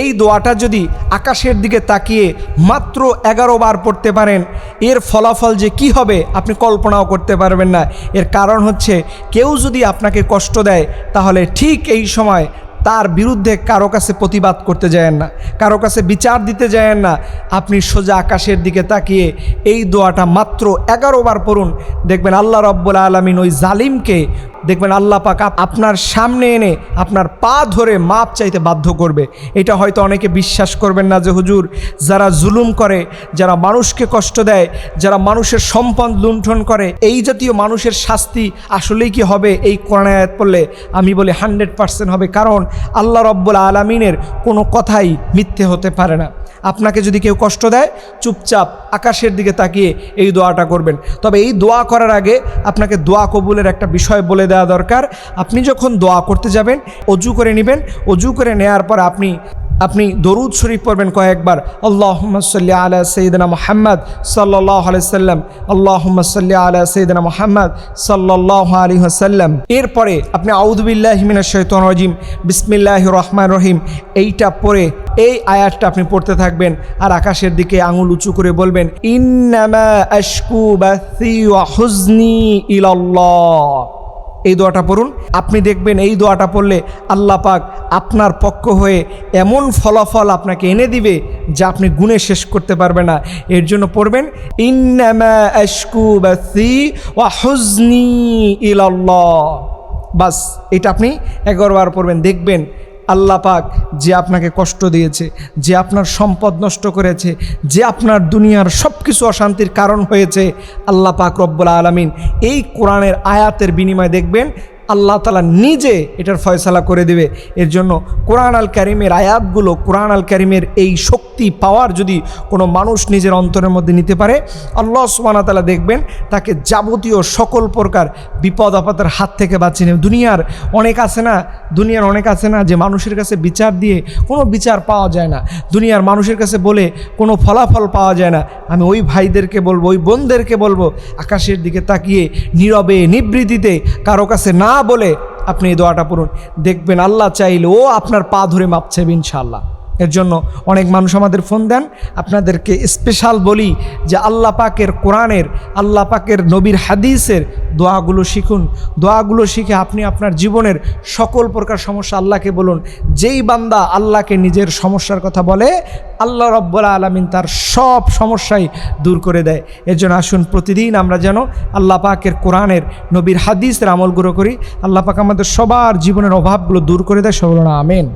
এই দোয়াটা যদি আকাশের দিকে তাকিয়ে মাত্র এগারো বার পড়তে পারেন, এর ফলাফল যে কি হবে আপনি কল্পনাও করতে পারবেন না। এর কারণ হচ্ছে, কেউ যদি আপনাকে কষ্ট দেয়, তাহলে ঠিক এই সময় তার বিরুদ্ধে কারও কাছে প্রতিবাদ করতে যায়েন না, কারও কাছে বিচার দিতে যায়েন না। আপনি সোজা আকাশের দিকে তাকিয়ে এই দোয়াটা মাত্র এগারো বার পড়ুন। দেখবেন আল্লাহ রব্বুল আলমিন ওই জালিমকে দেখবেন আল্লাহ পাক আপ- আপনার সামনে এনে আপনার পা ধরে মাপ চাইতে বাধ্য করবে। এটা হয়তো অনেকে বিশ্বাস করবেন না যে, হুজুর, যারা জুলুম করে, যারা মানুষকে কষ্ট দেয়, যারা মানুষের সম্পদ লুণ্ঠন করে, এই জাতীয় মানুষের শাস্তি আসলেই কি হবে? এই কোরআন আয়াত পড়লে আমি বলি হান্ড্রেড পার্সেন্ট হবে। কারণ আল্লাহ রব্বুল আলমিনের কোনো কথাই মিথ্যে হতে পারে না। আপনাকে যদি কেউ কষ্ট দেয়, চুপচাপ আকাশের দিকে তাকিয়ে এই দোয়াটা করবেন। তবে এই দোয়া করার আগে আপনাকে দোয়া কবুলের একটা বিষয় বলে দেওয়া দরকার। আপনি যখন দোয়া করতে যাবেন, অজু করে নেবেন। অজু করে নেওয়ার পর আপনি আপনি দরুদ শরীফ পড়বেন কয়েকবার। আল্লাহ সাল্লি আলা সঈদনা মোহাম্মদ সাল্লাহ আলাইসাল্লাম আল্লাহ সাল্লি আলা সঈদনা মোহাম্মদ সাল্লাহ আলী হাসাল্লাম এরপরে আপনি আউদুবিল্লাহ হিমিনা শৈতন রাজিম। বিসমিল্লাহ রহমান রহিম। এইটা পড়ে এই আয়াতটা আপনি পড়তে থাকবেন আর আকাশের দিকে আঙুল উঁচু করে বলবেন, ইন্নামা আশকু বাসি হুজনি ইলাল্লাহ। এই দোয়াটা পড়ুন। আপনি দেখবেন এই দোয়াটা পড়লে আল্লাহ পাক আপনার পক্ষ হয়ে এমন ফলাফল আপনাকে এনে দিবে যা আপনি গুণে শেষ করতে পারবেন না। এর জন্য পড়বেন, ইন্নামা আশকু বাসি এটা আপনি এগারো বার পড়বেন। দেখবেন আল্লাহ পাক যে আপনাকে কষ্ট দিয়েছে, যে আপনার সম্পদ নষ্ট করেছে, যে আপনার দুনিয়ার সব কিছু অশান্তির কারণ হয়েছে, আল্লাহ পাক রব্বুল আলমিন এই কোরআনের আয়াতের বিনিময়ে দেখবেন আল্লাহ তালা নিজে এটার ফয়সালা করে দেবে। এর জন্য কোরআন আল ক্যারিমের আয়াতগুলো, কোরআন আল ক্যারিমের এই শক্তি, পাওয়ার যদি কোনো মানুষ নিজের অন্তরের মধ্যে নিতে পারে, আল্লাহ সুবানা তালা দেখবেন তাকে যাবতীয় সকল প্রকার বিপদ আপদের হাত থেকে বাঁচিয়ে নেবে। দুনিয়ার অনেক আছে না, দুনিয়ার অনেক আছে না যে মানুষের কাছে বিচার দিয়ে কোনো বিচার পাওয়া যায় না। দুনিয়ার মানুষের কাছে বলে কোনো ফলাফল পাওয়া যায় না। আমি ওই ভাইদেরকে বলব, ওই বোনদেরকে বলব, আকাশের দিকে তাকিয়ে নীরবে নিবৃত্তিতে কারও কাছে না বলে আপনি এই দোয়াটা পড়ুন। দেখবেন আল্লাহ চাইলে ও আপনার পা ধরে মাপছে ইনশাআল্লাহ। এর জন্য অনেক মানুষ আমাদের ফোন দেন। আপনাদেরকে স্পেশাল বলি যে আল্লাহ পাকের কোরআনের, আল্লাহ পাকের নবীর হাদিসের দোয়াগুলো শিখুন। দোয়াগুলো শিখে আপনি আপনার জীবনের সকল প্রকার সমস্যা আল্লাহকে বলুন। যেই বান্দা আল্লাহকে নিজের সমস্যার কথা বলে, আল্লাহ রব্বুল আলমিন তার সব সমস্যাই দূর করে দেয়। এর জন্য আসুন প্রতিদিন আমরা যেন আল্লাহ পাকের কোরআনের, নবীর হাদিসের আমলগুলো করি। আল্লাহ পাক আমাদের সবার জীবনের অভাবগুলো দূর করে দেয়। সবল না আমেন।